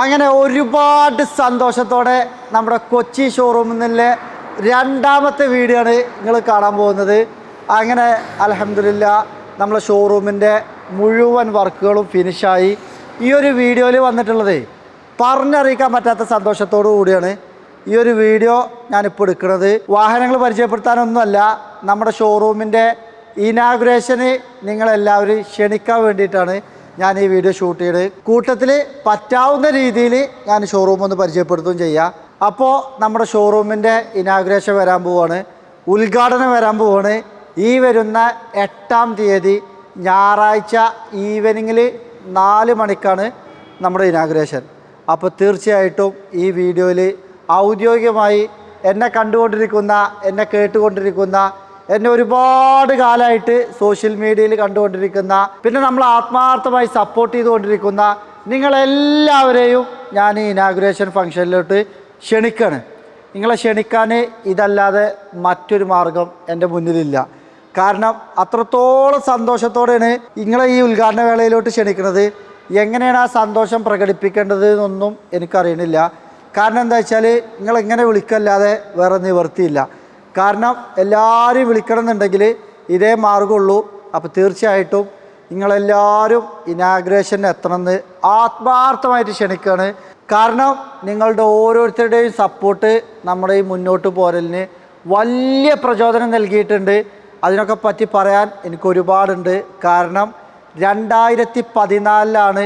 അങ്ങനെ ഒരുപാട് സന്തോഷത്തോടെ നമ്മുടെ കൊച്ചി ഷോറൂമിലെ രണ്ടാമത്തെ വീഡിയോ ആണ് നിങ്ങൾ കാണാൻ പോകുന്നത്. അങ്ങനെ അലഹമില്ല നമ്മളെ ഷോറൂമിന്റെ മുഴുവൻ വർക്കുകളും ഫിനിഷായി ഈ ഒരു വീഡിയോയിൽ വന്നിട്ടുള്ളത് പറഞ്ഞറിയിക്കാൻ പറ്റാത്ത സന്തോഷത്തോടു കൂടിയാണ് ഈ ഒരു വീഡിയോ ഞാനിപ്പോൾ എടുക്കുന്നത്. വാഹനങ്ങൾ പരിചയപ്പെടുത്താനൊന്നുമല്ല നമ്മുടെ ഷോറൂമിന്റെ ഇനാഗുറേഷന് നിങ്ങളെല്ലാവരും ക്ഷണിക്കാൻ വേണ്ടിയിട്ടാണ്. ഞാൻ ഈ വീഡിയോ ഷൂട്ട് ചെയ്ത് കൂട്ടത്തിൽ പറ്റാവുന്ന രീതിയിൽ ഞാൻ ഷോറൂം ഒന്ന് പരിചയപ്പെടുത്തുകയും ചെയ്യാം. അപ്പോൾ നമ്മുടെ ഷോറൂമിന്റെ ഇനാഗ്രേഷൻ വരാൻ പോവാണ്. ഉദ്ഘാടനം വരാൻ പോവാണ്. ഈ വരുന്ന എട്ടാം തീയതി ഞായറാഴ്ച ഈവനിങ്ങിൽ നാല് മണിക്കാണ് നമ്മുടെ ഇനാഗ്രേഷൻ അപ്പോൾ തീർച്ചയായിട്ടും ഈ വീഡിയോയിൽ ഔദ്യോഗികമായി എന്നെ കണ്ടുകൊണ്ടിരിക്കുന്ന എന്നെ കേട്ടുകൊണ്ടിരിക്കുന്ന എന്നെ ഒരുപാട് കാലമായിട്ട് സോഷ്യൽ മീഡിയയിൽ കണ്ടുകൊണ്ടിരിക്കുന്ന പിന്നെ നമ്മൾ ആത്മാർത്ഥമായി സപ്പോർട്ട് ചെയ്തുകൊണ്ടിരിക്കുന്ന നിങ്ങളെല്ലാവരെയും ഞാൻ ഈ ഇനാഗുറേഷൻ ഫംഗ്ഷനിലോട്ട് ക്ഷണിക്കാണ്. നിങ്ങളെ ക്ഷണിക്കാൻ ഇതല്ലാതെ മറ്റൊരു മാർഗം എന്റെ മുന്നിലില്ല. കാരണം അത്രത്തോളം സന്തോഷത്തോടെയാണ് നിങ്ങളെ ഈ ഉദ്ഘാടന വേളയിലോട്ട് ക്ഷണിക്കുന്നത്. എങ്ങനെയാണ് ആ സന്തോഷം പ്രകടിപ്പിക്കേണ്ടത് എന്നൊന്നും എനിക്കറിയണില്ല. കാരണം എന്താ വെച്ചാൽ നിങ്ങളെങ്ങനെ വിളിക്കല്ലാതെ വേറെ നിവർത്തിയില്ല കാരണം എല്ലാവരും വിളിക്കണം എന്നുണ്ടെങ്കിൽ ഇതേ മാർഗമുള്ളൂ. അപ്പോൾ തീർച്ചയായിട്ടും നിങ്ങളെല്ലാവരും ഇനാഗ്രേഷന് എത്തണമെന്ന് ആത്മാർത്ഥമായിട്ട് ക്ഷണിക്കുകയാണ്. കാരണം നിങ്ങളുടെ ഓരോരുത്തരുടെയും സപ്പോർട്ട് നമ്മുടെ ഈ മുന്നോട്ട് പോരലിന് വലിയ പ്രചോദനം നൽകിയിട്ടുണ്ട്. അതിനൊക്കെ പറ്റി പറയാൻ എനിക്ക് ഒരുപാടുണ്ട്. കാരണം രണ്ടായിരത്തി പതിനാലിലാണ്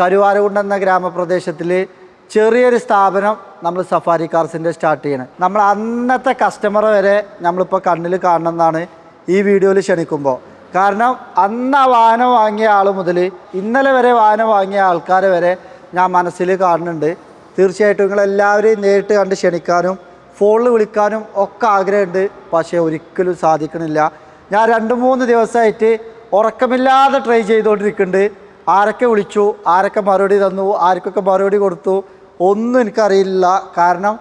കരുവാരകുണ്ട് എന്ന ഗ്രാമപ്രദേശത്തിൽ ചെറിയൊരു സ്ഥാപനം നമ്മൾ സഫാരി കാർസിന്റെ സ്റ്റാർട്ട് ചെയ്യണം. നമ്മൾ അന്നത്തെ കസ്റ്റമർ വരെ നമ്മളിപ്പോൾ കണ്ണിൽ കാണണമെന്നാണ് ഈ വീഡിയോയിൽ ക്ഷണിക്കുമ്പോൾ. കാരണം അന്ന് ആ വാഹനം വാങ്ങിയ ആൾ മുതൽ ഇന്നലെ വരെ വാഹനം വാങ്ങിയ ആൾക്കാരെ വരെ ഞാൻ മനസ്സിൽ കാണുന്നുണ്ട്. തീർച്ചയായിട്ടും നിങ്ങളെല്ലാവരെയും നേരിട്ട് കണ്ട് ക്ഷണിക്കാനും ഫോണിൽ വിളിക്കാനും ഒക്കെ ആഗ്രഹമുണ്ട്. പക്ഷേ ഒരിക്കലും സാധിക്കണില്ല. ഞാൻ രണ്ട് മൂന്ന് ദിവസമായിട്ട് ഉറക്കമില്ലാതെ ട്രൈ ചെയ്തുകൊണ്ടിരിക്കുന്നുണ്ട്. ആരൊക്കെ വിളിച്ചു? ആരൊക്കെ മറുപടി തന്നു? ആർക്കൊക്കെ മറുപടി കൊടുത്തു? ഒന്നും എനിക്കറിയില്ല. കാരണം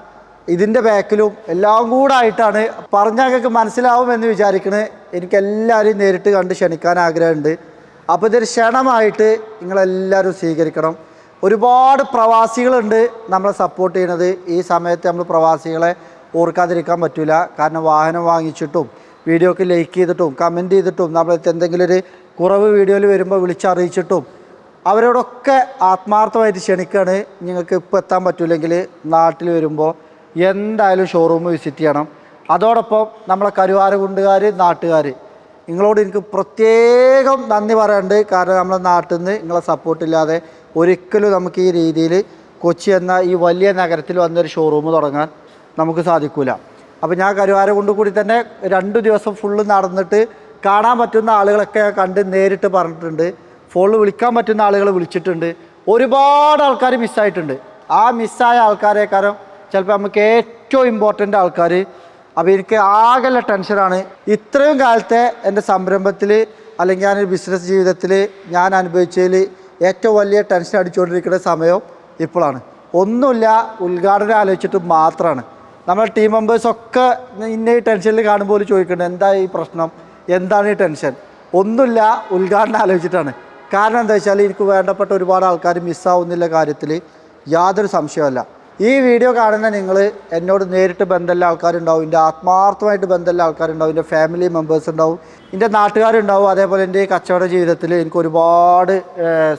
ഇതിന്റെ ബാക്കിലും എല്ലാം കൂടെ ആയിട്ടാണ് പറഞ്ഞാൽ മനസ്സിലാവുമെന്ന് വിചാരിക്കണേ. എനിക്ക് എല്ലാവരെയും നേരിട്ട് കണ്ട് ക്ഷണിക്കാൻ ആഗ്രഹമുണ്ട്. അപ്പോൾ ഇതൊരു ക്ഷണമായിട്ട് നിങ്ങളെല്ലാവരും സ്വീകരിക്കണം. ഒരുപാട് പ്രവാസികളുണ്ട് നമ്മളെ സപ്പോർട്ട് ചെയ്യണത്. ഈ സമയത്ത് നമ്മൾ പ്രവാസികളെ ഓർക്കാതിരിക്കാൻ പറ്റില്ല കാരണം വാഹനം വാങ്ങിച്ചിട്ടും വീഡിയോക്ക് ലൈക്ക് ചെയ്തിട്ടും കമന്റ് ചെയ്തിട്ടും നമ്മളെ എന്തെങ്കിലും ഒരു കുറവ് വീഡിയോയിൽ വരുമ്പോൾ വിളിച്ചറിയിച്ചിട്ടും അവരോടൊക്കെ ആത്മാർത്ഥമായിട്ട് ക്ഷണിക്കുകയാണ് നിങ്ങൾക്ക് ഇപ്പോൾ എത്താൻ പറ്റില്ലെങ്കിൽ നാട്ടിൽ വരുമ്പോൾ എന്തായാലും ഷോറൂം വിസിറ്റ് ചെയ്യണം. അതോടൊപ്പം നമ്മളെ കരുവാരകുണ്ടുകാർ നാട്ടുകാർ നിങ്ങളോട് എനിക്ക് പ്രത്യേകം നന്ദി പറയാനുണ്ട്. കാരണം നമ്മളെ നാട്ടിൽ നിന്ന് നിങ്ങളെ സപ്പോർട്ടില്ലാതെ ഒരിക്കലും നമുക്ക് ഈ രീതിയിൽ കൊച്ചി എന്ന ഈ വലിയ നഗരത്തിൽ വന്നൊരു ഷോറൂം തുടങ്ങാൻ നമുക്ക് സാധിക്കില്ല അപ്പോൾ ഞാൻ കരുവാരകുണ്ട് കൂടി തന്നെ രണ്ട് ദിവസം ഫുള്ള് നടന്നിട്ട് കാണാൻ പറ്റുന്ന ആളുകളൊക്കെ കണ്ട് നേരിട്ട് പറഞ്ഞിട്ടുണ്ട്. ഫോണിൽ വിളിക്കാൻ പറ്റുന്ന ആളുകൾ വിളിച്ചിട്ടുണ്ട്. ഒരുപാട് ആൾക്കാർ മിസ്സായിട്ടുണ്ട് ആ മിസ്സായ ആൾക്കാരെക്കാരം ചിലപ്പോൾ നമുക്ക് ഏറ്റവും ഇമ്പോർട്ടന്റ് ആൾക്കാർ അപ്പോൾ എനിക്ക് ആകെയുള്ള ടെൻഷനാണ് ഇത്രയും കാലത്തെ എന്റെ സംരംഭത്തിൽ അല്ലെങ്കിൽ ഞാൻ ബിസിനസ് ജീവിതത്തിൽ ഞാൻ അനുഭവിച്ചതിൽ ഏറ്റവും വലിയ ടെൻഷൻ അടിച്ചുകൊണ്ടിരിക്കുന്ന സമയം ഇപ്പോഴാണ്. ഒന്നുമില്ല ഉദ്ഘാടനം ആലോചിച്ചിട്ട് മാത്രമാണ്. നമ്മുടെ ടീം മെമ്പേഴ്സൊക്കെ ഇന്ന ഈ ടെൻഷനിൽ കാണുമ്പോൾ ചോദിക്കുന്നുണ്ട് എന്താ ഈ പ്രശ്നം? എന്താണ് ഈ ടെൻഷൻ? ഒന്നുമില്ല ഉദ്ഘാടനം ആലോചിച്ചിട്ടാണ്. കാരണം എന്താ വെച്ചാൽ എനിക്ക് വേണ്ടപ്പെട്ട ഒരുപാട് ആൾക്കാർ മിസ്സാവുന്നില്ല കാര്യത്തിൽ. യാതൊരു സംശയമല്ല. ഈ വീഡിയോ കാണുന്ന നിങ്ങൾ എന്നോട് നേരിട്ട് ബന്ധമുള്ള ആൾക്കാരുണ്ടാവും. എന്റെ ആത്മാർത്ഥമായിട്ട് ബന്ധമുള്ള ആൾക്കാരുണ്ടാവും. എന്റെ ഫാമിലി മെമ്പേഴ്സ് ഉണ്ടാവും. എന്റെ നാട്ടുകാരുണ്ടാവും. അതേപോലെ എന്റെ കച്ചവട ജീവിതത്തിൽ എനിക്ക് ഒരുപാട്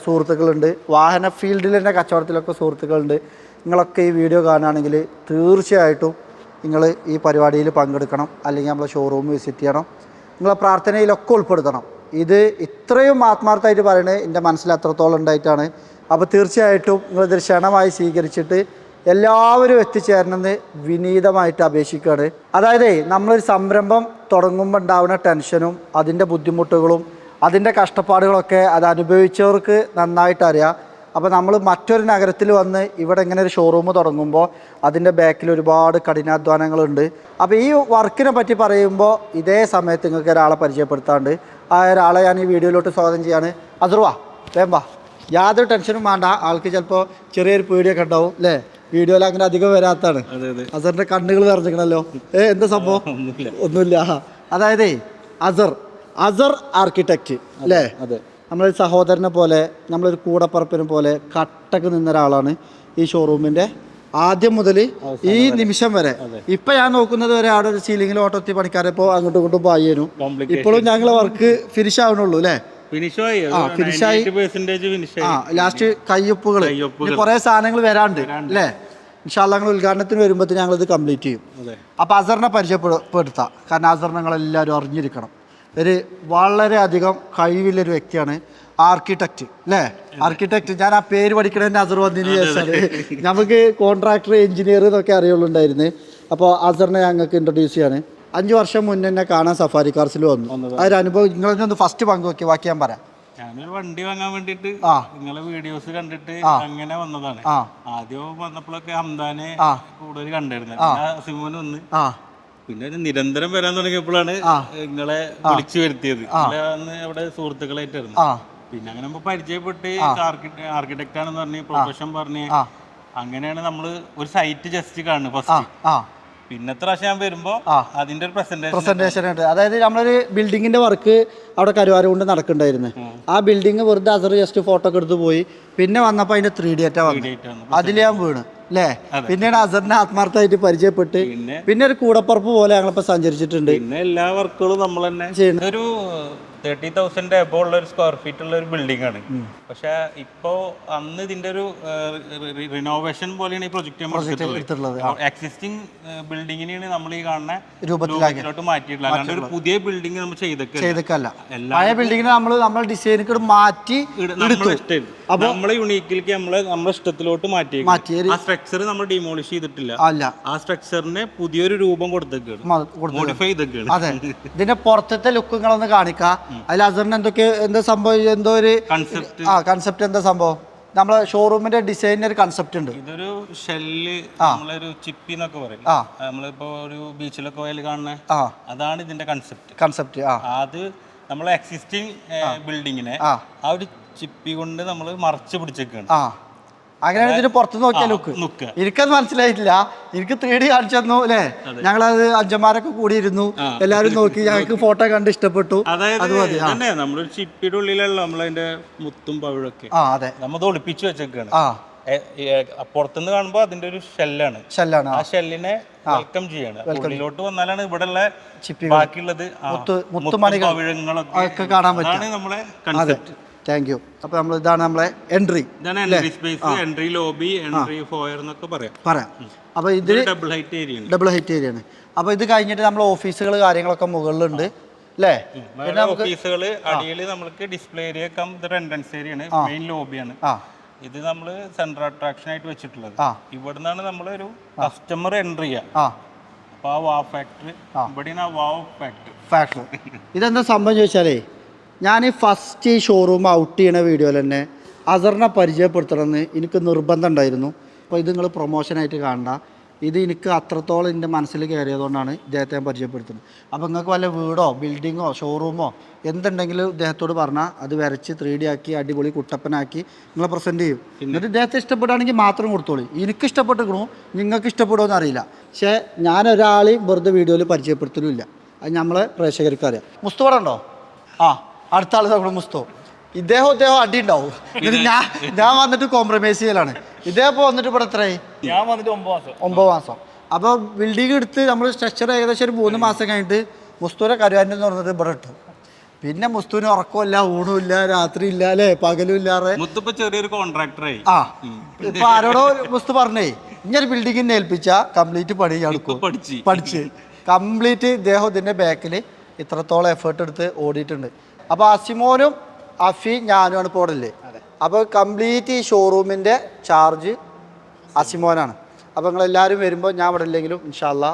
സുഹൃത്തുക്കളുണ്ട്. വാഹന ഫീൽഡിൽ തന്നെ കച്ചവടത്തിലൊക്കെ സുഹൃത്തുക്കളുണ്ട്. നിങ്ങളൊക്കെ ഈ വീഡിയോ കാണുകയാണെങ്കിൽ തീർച്ചയായിട്ടും നിങ്ങൾ ഈ പരിപാടിയിൽ പങ്കെടുക്കണം. അല്ലെങ്കിൽ നമ്മളെ ഷോറൂം വിസിറ്റ് ചെയ്യണം. നിങ്ങളെ പ്രാർത്ഥനയിലൊക്കെ ഉൾപ്പെടുത്തണം. ഇത് ഇത്രയും ആത്മാർത്ഥമായിട്ട് പറയുന്നത് എന്റെ മനസ്സിൽ അത്രത്തോളം ഉണ്ടായിട്ടാണ്. അപ്പോൾ തീർച്ചയായിട്ടും നിങ്ങളിത് ക്ഷണമായി സ്വീകരിച്ചിട്ട് എല്ലാവരും എത്തിച്ചേരണമെന്ന് വിനീതമായിട്ട് അപേക്ഷിക്കുകയാണ്. അതായത് നമ്മളൊരു സംരംഭം തുടങ്ങുമ്പോൾ ഉണ്ടാവുന്ന ടെൻഷനും അതിന്റെ ബുദ്ധിമുട്ടുകളും അതിന്റെ കഷ്ടപ്പാടുകളൊക്കെ അത് അനുഭവിച്ചവർക്ക് നന്നായിട്ട് അറിയാം. അപ്പോൾ നമ്മൾ മറ്റൊരു നഗരത്തിൽ വന്ന് ഇവിടെ ഇങ്ങനെ ഒരു ഷോറൂം തുടങ്ങുമ്പോൾ അതിന്റെ ബാക്കിൽ ഒരുപാട് കഠിനാധ്വാനങ്ങളുണ്ട്. അപ്പോൾ ഈ വർക്കിനെ പറ്റി പറയുമ്പോൾ ഇതേ സമയത്ത് നിങ്ങൾക്ക് ഒരാളെ പരിചയപ്പെടുത്താണ്ട് ആ ഒരാളെ ഞാൻ ഈ വീഡിയോയിലോട്ട് സ്വാഗതം ചെയ്യാണ്. അതിർവാ വേമ്പാ യാതൊരു ടെൻഷനും വേണ്ട. ആൾക്ക് ചിലപ്പോൾ ചെറിയൊരു പേടിയൊക്കെ ഉണ്ടാവും അല്ലേ വീഡിയോയിൽ അങ്ങനെ അധികം വരാത്താണ് അസറിന്റെ കണ്ണുകൾ നിറഞ്ഞിക്കണല്ലോ ഏ എന്താ സംഭവം? ഒന്നുമില്ല. അതായത് അസർ അസർ ആർക്കിടെക്റ്റ് അല്ലേ അതെ. നമ്മളൊരു സഹോദരനെ പോലെ നമ്മളൊരു കൂടപ്പറപ്പിനെ പോലെ കട്ടക്ക് നിന്ന ഒരാളാണ് ഈ ഷോറൂമിന്റെ ആദ്യം മുതൽ ഈ നിമിഷം വരെ. ഇപ്പൊ ഞാൻ നോക്കുന്നത് വരെ അവിടെ ഒരു സീലിംഗിൽ ഓട്ടോത്തി പണിക്കാരെ ഇപ്പോൾ അങ്ങോട്ടും ഇങ്ങോട്ടും പായിരുന്നു ഇപ്പോഴും ഞങ്ങളെ വർക്ക് ഫിനിഷ് ആവണുള്ളൂ അല്ലേ? ലാസ്റ്റ് കയ്യൊപ്പുകൾ. കുറെ സാധനങ്ങൾ വരാണ്ട് അല്ലേ? ഇൻഷാല്ല ഞങ്ങൾ ഉദ്ഘാടനത്തിന് വരുമ്പോഴത്തേന് ഞങ്ങളിത് കംപ്ലീറ്റ് ചെയ്യും. അപ്പോൾ അസറിനെ പരിചയപ്പെടുത്താം. കാരണം അസർ ഞങ്ങളെല്ലാവരും അറിഞ്ഞിരിക്കണം. ഒരു വളരെയധികം കഴിവുള്ളൊരു വ്യക്തിയാണ് ആർക്കിടെക്റ്റ് അല്ലേ ആർക്കിടെക്റ്റ് ഞാൻ ആ പേര് പഠിക്കണതിന്റെ അസർ വന്നതിന് ശേഷമാണ്. നമുക്ക് കോൺട്രാക്ടർ എഞ്ചിനീയർ എന്നൊക്കെ അറിയുള്ളുണ്ടായിരുന്നു അപ്പോൾ അസറിനെ ഞങ്ങൾക്ക് ഇൻട്രൊഡ്യൂസ് ചെയ്യാണ്. അഞ്ച് വർഷം മുന്നേ എന്നെ കാണാൻ സഫാരി കാർസിൽ വന്നു. ആ ഒരു അനുഭവം. നിങ്ങളൊന്ന് ഫസ്റ്റ് പങ്കുവെക്കി. ബാക്കി ഞാൻ പറയാം. ഞാനൊരു വണ്ടി വാങ്ങാൻ വേണ്ടിട്ട്. നിങ്ങളെ വീഡിയോസ് കണ്ടിട്ട് അങ്ങനെ വന്നതാണ്. ആദ്യം വന്നപ്പോഴൊക്കെ ഹംദാനെ. കൂടുതൽ കണ്ടിരുന്നത് പിന്നെ സിമോൻ വന്ന് പിന്നെ നിരന്തരം വരാൻ തുടങ്ങിയപ്പോഴാണ് നിങ്ങളെ വിളിച്ചു വരുത്തിയത്. അന്ന് അവിടെ സുഹൃത്തുക്കളായിട്ടായിരുന്നു. പിന്നെ അങ്ങനെ നമ്മൾ പരിചയപ്പെട്ട് ആർക്കിടെക്ട് ആണെന്ന് പറഞ്ഞ് പ്രൊഫഷൻ പറഞ്ഞ് അങ്ങനെയാണ് നമ്മൾ ഒരു സൈറ്റ് ജസ്റ്റ് കാണുന്നത് ഫസ്റ്റ് പിന്നത്തെ പ്രാവശ്യം ഞാൻ വരുമ്പോ അതിന്റെ ഒരു പ്രസന്റേഷൻ പ്രസന്റേഷൻ ഉണ്ട് അതായത് നമ്മളൊരു ബിൽഡിങ്ങിന്റെ വർക്ക് അവിടെ കരുവാരം കൊണ്ട് നടക്കണ്ടായിരുന്നു ആ ബിൽഡിംഗ് വെറുതെ അതർ ജസ്റ്റ് ഫോട്ടോ ഒക്കെ എടുത്ത് പോയി. പിന്നെ വന്നപ്പോൾ അതിന്റെ ത്രീ ഡി വന്നു. അതിൽ ഞാൻ വീണ്. അല്ലേ പിന്നീട് അസറിനെ ആത്മാർത്ഥമായിട്ട് പരിചയപ്പെട്ട് പിന്നെ ഒരു കൂടപ്പറപ്പ് പോലെ ഞങ്ങളിപ്പോ സഞ്ചരിച്ചിട്ടുണ്ട്. പിന്നെ എല്ലാ വർക്കുകളും നമ്മൾ തന്നെ ചെയ്യുന്നു. തേർട്ടി തൗസൻഡ് എബോ ഉള്ള ഒരു സ്ക്വയർ ഫീറ്റ് ഉള്ള ഒരു ബിൽഡിംഗ് ആണ്. പക്ഷെ ഇപ്പോ അന്ന് ഇതിന്റെ ഒരു റിനോവേഷൻ പോലെയാണ് ഈ പ്രൊജക്ട് എക്സിസ്റ്റിംഗ് ബിൽഡിങ്ങിനെയാണ് നമ്മൾ ഈ കാണുന്ന രൂപത്തിലോട്ട് മാറ്റിയിട്ടുള്ളത്. അല്ലാണ്ട് ഒരു പുതിയ ബിൽഡിംഗ് നമ്മൾ ചെയ്തൊക്കെ ചെയ്തേക്കല്ല. എല്ലാം പഴയ ബിൽഡിങ്ങിനെ നമ്മൾ നമ്മൾ ഡിസൈനിക്ക് മാറ്റി നമ്മളെ യുണീക്കിലേക്ക് നമ്മളെ നമ്മുടെ ഇഷ്ടത്തിലോട്ട് മാറ്റി ആ സ്ട്രക്ചർ നമ്മൾ ഡിമോളിഷ് ചെയ്തിട്ടില്ല. അല്ല. ആ സ്ട്രക്ചറിന് പുതിയൊരു രൂപം കൊടുത്തേക്കാണ്. മോഡിഫൈ ചെയ്തേക്കാണ്. അതെ. ഇതിന്റെ പുറത്തത്തെ ലുക്കുകളൊന്ന് കാണിക്കാം. അതിൽ അസറിന് എന്തൊക്കെ എന്താ സംഭവം? എന്തോ ഒരു കൺസെപ്റ്റ് ആ കൺസെപ്റ്റ് എന്താ സംഭവം? നമ്മളെ ഷോറൂമിന്റെ ഡിസൈനിന് ഒരു കൺസെപ്റ്റ് ഉണ്ട്. ഇതൊരു ഷെല്ല് നമ്മളൊരു ചിപ്പി എന്നൊക്കെ പറയും. ആ. നമ്മളിപ്പോ ഒരു ബീച്ചിലൊക്കെ പോയാൽ കാണുന്ന. അതാണ് ഇതിന്റെ കൺസെപ്റ്റ് കൺസെപ്റ്റ് ആ. അത് നമ്മളെ എക്സിസ്റ്റിംഗ് ബിൽഡിങ്ങിനെ ആ. ഒരു ചിപ്പി കൊണ്ട് നമ്മൾ മറച്ചു പിടിച്ചേക്കാണ്. ആ. അങ്ങനെയാണ് ഇതിന് പുറത്ത് നോക്കിയാൽ ലുക്ക് എനിക്കത് മനസ്സിലായിട്ടില്ല. എനിക്ക് ത്രീ ഡി കാണിച്ചു തന്നു അല്ലേ? ഞങ്ങളത് അഞ്ചന്മാരൊക്കെ കൂടിയിരുന്നു. എല്ലാവരും നോക്കി ഞങ്ങൾക്ക് ഫോട്ടോ കണ്ട് ഇഷ്ടപ്പെട്ടു. അത് മതി നമ്മളൊരു ചിപ്പിയുടെ ഉള്ളിലുള്ള നമ്മളതിന്റെ മുത്തും പവിഴൊക്കെ. ആ അതെ. നമ്മൾ ഒളിപ്പിച്ചു വെച്ചേക്കാണ്. ആ. പുറത്തുനിന്ന് കാണുമ്പോൾ അതിന്റെ ഒരു ഷെല്ലാണ്. ഷെല്ലാണ് ആ. ഷെല്ലിനെ വെൽക്കം ചെയ്യാണ്. ഉള്ളിലോട്ട് വന്നാലാണ് ഇവിടെ ഉള്ള ബാക്കിയുള്ളത് മുത്തുമണികൾ കാണാൻ പറ്റും നമ്മളെ കൺസെപ്റ്റ് താങ്ക് യു അപ്പോൾ നമ്മൾ ഇതാണ് നമ്മളെ എൻട്രി ഇതാണ് entry space entry lobby entry foyer എന്നൊക്കെ പറയാം. പറയാം. അപ്പോൾ ഇതിൽ double height area double height area ആണ്. അപ്പോൾ ഇത് കഴിഞ്ഞിട്ട് നമ്മൾ ഓഫീസുകൾ കാര്യങ്ങളൊക്കെ മുകളിലുണ്ട്. അല്ലേ? ഓഫീസുകൾ അടിയിൽ നമുക്ക് ഡിസ്പ്ലേ ഏരിയ കം ഇതൊരു എൻട്രൻസ് ഏരിയ ആണ്. മെയിൻ ലോബിയാണ് ഇത് നമ്മൾ സെൻട്രൽ അട്രാക്ഷൻ ആയിട്ട് വെച്ചിട്ടുള്ളത്. ഇവിടുന്നാണ് നമ്മൾ ഒരു കസ്റ്റമർ എൻട്രി ചെയ്യുക ആ. അപ്പൊ ആ വാ ഫാക്ടറി ഇവിടെയാണ് ആ ഫാക്ടറി ഫാക്ടറി ഇതെന്താ സംഭവം ചോദിച്ചാലേ? ഞാൻ ഈ ഫസ്റ്റ് ഈ ഷോറൂം ഔട്ട് ചെയ്യണ വീഡിയോയിൽ തന്നെ അസറിനെ പരിചയപ്പെടുത്തണമെന്ന് എനിക്ക് നിർബന്ധം ഉണ്ടായിരുന്നു. അപ്പോൾ ഇത് നിങ്ങൾ പ്രൊമോഷനായിട്ട് കാണണ്ട. ഇത് എനിക്ക് അത്രത്തോളം എന്റെ മനസ്സിൽ കയറിയതുകൊണ്ടാണ് ഇദ്ദേഹത്തെ ഞാൻ പരിചയപ്പെടുത്തുന്നത്. അപ്പോൾ നിങ്ങൾക്ക് വല്ല വീടോ ബിൽഡിങ്ങോ ഷോറൂമോ എന്തുണ്ടെങ്കിലും ഇദ്ദേഹത്തോട് പറഞ്ഞാൽ അത് വരച്ച് ത്രീ ഡി ആക്കി അടിപൊളി കുട്ടപ്പനാക്കി നിങ്ങളെ പ്രസന്റ് ചെയ്യും. എന്നിട്ട് ഇദ്ദേഹത്തെ ഇഷ്ടപ്പെടുകയാണെങ്കിൽ മാത്രം കൊടുത്തോളൂ. എനിക്ക് ഇഷ്ടപ്പെട്ടിരിക്കണു നിങ്ങൾക്ക് ഇഷ്ടപ്പെടുമോ അറിയില്ല. പക്ഷേ ഞാൻ ഒരാളെയും വെറുതെ വീഡിയോയിൽ പരിചയപ്പെടുത്തലുമില്ല. അത് നമ്മളെ പ്രേക്ഷകർക്ക് അറിയാം. മുസ്തു ഉണ്ടോ? ആ. അടുത്ത ആൾ നമ്മുടെ മുസ്തോ. ഇദ്ദേഹം ഇദ്ദേഹം അടി ഉണ്ടാവും എന്നിട്ട് ഞാൻ ഞാൻ വന്നിട്ട് കോംപ്രമൈസ് ചെയ്യലാണ്. ഇദ്ദേഹം ഇപ്പോൾ വന്നിട്ട് ഇവിടെ എത്രയായി? ഞാൻ വന്നിട്ട് ഒമ്പത് മാസം. ഒമ്പത് മാസം. അപ്പോൾ ബിൽഡിംഗ് എടുത്ത് നമ്മൾ സ്ട്രക്ചർ ഏകദേശം ഒരു മൂന്ന് മാസം കഴിഞ്ഞിട്ട് മുസ്തൂരെ കരുവാന്റെ എന്ന് പറഞ്ഞിട്ട് ഇവിടെ ഇട്ടു. പിന്നെ മുസ്തുവിന് ഉറക്കമില്ല ഊണുമില്ല രാത്രി ഇല്ല അല്ലേ? പകലും ഇല്ലാതെ. മുത്തപ്പ ചെറിയൊരു കോൺട്രാക്ടറായി ആ ഇപ്പൊ ആരോടോ മുസ്തു പറഞ്ഞേ ഇങ്ങനെ ബിൽഡിങ്ങിനെ ഏൽപ്പിച്ച കംപ്ലീറ്റ് പണി എടുക്കും. പഠിച്ച്. പഠിച്ച്. കംപ്ലീറ്റ് ഇദ്ദേഹം ഇതിന്റെ ബാക്കിൽ ഇത്രത്തോളം എഫേർട്ട് എടുത്ത് ഓടിയിട്ടുണ്ട്. അപ്പോൾ അസിമോനും അഫി ഞാനുമാണ് പോടല്ലേ അപ്പോൾ കംപ്ലീറ്റ് ഈ ഷോറൂമിന്റെ ചാർജ് അസിമോനാണ് അപ്പോൾ നിങ്ങളെല്ലാവരും വരുമ്പോൾ ഞാൻ ഇവിടെ ഇല്ലെങ്കിലും ഇൻഷാല്ല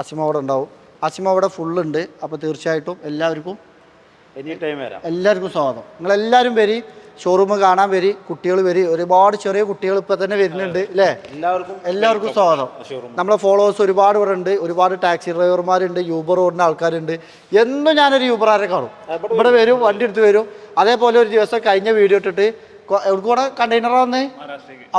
അസിമോ അവിടെ ഉണ്ടാവും. അസിമോ അവിടെ ഫുള്ളുണ്ട് അപ്പോൾ തീർച്ചയായിട്ടും എല്ലാവർക്കും എനി ടൈം വരാം. എല്ലാവർക്കും സ്വാഗതം. നിങ്ങളെല്ലാവരും വരി. ഷോറൂം കാണാൻ വരി കുട്ടികൾ വരി. ഒരുപാട് ചെറിയ കുട്ടികൾ ഇപ്പൊ തന്നെ വരുന്നുണ്ട് അല്ലേ എല്ലാവർക്കും എല്ലാവർക്കും സ്വാഗതം. നമ്മളെ ഫോളോവേഴ്സ് ഒരുപാട് ഇവിടെ ഉണ്ട് ഒരുപാട് ടാക്സി ഡ്രൈവർമാരുണ്ട് യൂബർ ഓടുന്ന ആൾക്കാരുണ്ട്. എന്നും ഞാനൊരു യൂബറാരെ കാണും. ഇവിടെ വരും വണ്ടി എടുത്ത് വരും. അതേപോലെ ഒരു ദിവസം കഴിഞ്ഞ വീഡിയോ ഇട്ടിട്ട് എവിടെ കൂടെ കണ്ടെയ്നർ വന്ന്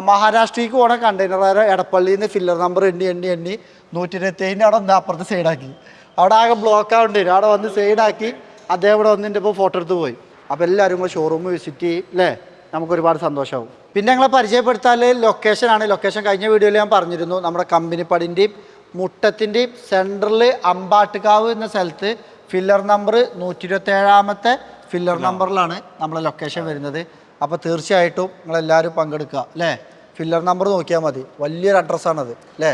മഹാരാഷ്ട്രയ്ക്ക്. പോണ കണ്ടെയ്നറാരെ എടപ്പള്ളിയിൽ നിന്ന് ഫില്ലർ നമ്പർ എണ്ണി എണ്ണി എണ്ണി. നൂറ്റി ഇരുപത്തേഴിന്റെ അവിടെ വന്ന് അപ്പുറത്ത് സൈഡാക്കി അവിടെ ആകെ ബ്ലോക്ക് ആവേണ്ടി വരും. അവിടെ വന്ന് സൈഡാക്കി അദ്ദേഹം ഇവിടെ വന്നിട്ട് ഇപ്പോൾ ഫോട്ടോ എടുത്ത് പോയി. അപ്പോൾ എല്ലാവരും കൂടെ ഷോറൂം വിസിറ്റ് ചെയ്യും അല്ലേ നമുക്ക് ഒരുപാട് സന്തോഷമാവും പിന്നെ ഞങ്ങളെ പരിചയപ്പെടുത്താൽ ലൊക്കേഷനാണ് ലൊക്കേഷൻ കഴിഞ്ഞ വീഡിയോയിൽ ഞാൻ പറഞ്ഞിരുന്നു. നമ്മുടെ കമ്പനിപ്പടിന്റെയും മുട്ടത്തിന്റെയും സെൻട്രൽ അമ്പാട്ടുകാവ് എന്ന സ്ഥലത്ത് ഫില്ലർ നമ്പർ നൂറ്റി ഇരുപത്തേഴാമത്തെ ഫില്ലർ നമ്പറിലാണ് നമ്മളെ ലൊക്കേഷൻ വരുന്നത്. അപ്പോൾ തീർച്ചയായിട്ടും നിങ്ങളെല്ലാവരും പങ്കെടുക്കുക അല്ലേ ഫില്ലർ നമ്പർ നോക്കിയാൽ മതി. വലിയൊരു അഡ്രസ്സാണത് അല്ലേ?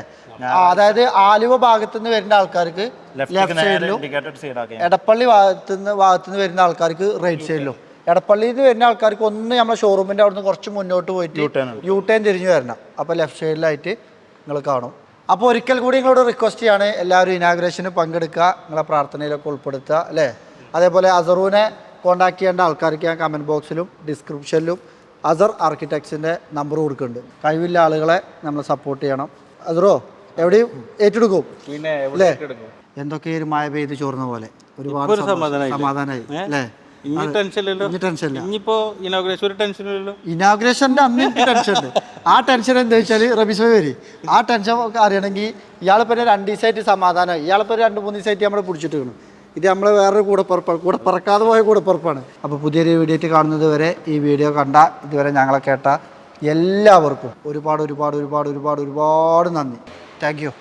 അതായത് ആലുവ ഭാഗത്ത് നിന്ന് വരുന്ന ആൾക്കാർക്ക് ലെഫ്റ്റ് സൈഡിലും എടപ്പള്ളി ഭാഗത്ത് നിന്ന് ഭാഗത്ത് നിന്ന് വരുന്ന ആൾക്കാർക്ക് റൈറ്റ് സൈഡിലും എടപ്പള്ളിയിൽ നിന്ന് വരുന്ന ആൾക്കാർക്ക് ഒന്ന് നമ്മുടെ ഷോറൂമിന്റെ അവിടെ നിന്ന് കുറച്ച് മുന്നോട്ട് പോയിട്ട് യു ടേൺ തിരിഞ്ഞു വരണം. അപ്പോൾ ലെഫ്റ്റ് സൈഡിലായിട്ട് നിങ്ങൾ കാണും. അപ്പോൾ ഒരിക്കൽ കൂടി നിങ്ങളോട് റിക്വസ്റ്റ് ചെയ്യാണ് എല്ലാവരും ഇനാഗ്രേഷന് പങ്കെടുക്കുക നിങ്ങളെ പ്രാർത്ഥനയിലൊക്കെ ഉൾപ്പെടുത്തുക അല്ലേ? അതേപോലെ അസറൂനെ കോൺടാക്ട് ചെയ്യേണ്ട ആൾക്കാർക്ക് ഞാൻ കമന്റ് ബോക്സിലും ഡിസ്ക്രിപ്ഷനിലും അസർ ആർക്കിടെക്ട്സിന്റെ നമ്പർ കൊടുക്കുന്നുണ്ട്. കഴിവില്ല ആളുകളെ നമ്മൾ സപ്പോർട്ട് ചെയ്യണം. അസറോ എവിടെയും ഏറ്റെടുക്കും. പിന്നെ അല്ലേ എന്തൊക്കെ ഒരു മഴ പെയ്ത് ചോർന്ന പോലെ. ഒരുപാട്? സമാധാനായി. അല്ലേ ഇനാഗ്രേഷന്റെ അന്ന് എനിക്ക് ടെൻഷൻ ഉണ്ട്. ആ ടെൻഷൻ എന്താ വെച്ചാൽ റബീസ് വരി. ആ ടെൻഷൻ ഒക്കെ അറിയണമെങ്കിൽ ഇയാളിപ്പോൾ തന്നെ രണ്ട് ദിവസമായിട്ട് സമാധാനമായി ഇയാളിപ്പോൾ രണ്ട് മൂന്ന് ദിവസമായിട്ട് നമ്മൾ പിടിച്ചിട്ട് വീണു ഇത് നമ്മൾ വേറൊരു കൂടപ്പുറപ്പാണ് കൂടെ പറക്കാതെ പോയ കൂടപ്പുറപ്പാണ്. അപ്പോൾ പുതിയൊരു വീഡിയോ ആയിട്ട് കാണുന്നത് വരെ ഈ വീഡിയോ കണ്ട ഇതുവരെ ഞങ്ങളെ കേട്ട എല്ലാവർക്കും ഒരുപാട് ഒരുപാട് ഒരുപാട് ഒരുപാട് ഒരുപാട് നന്ദി. Thank you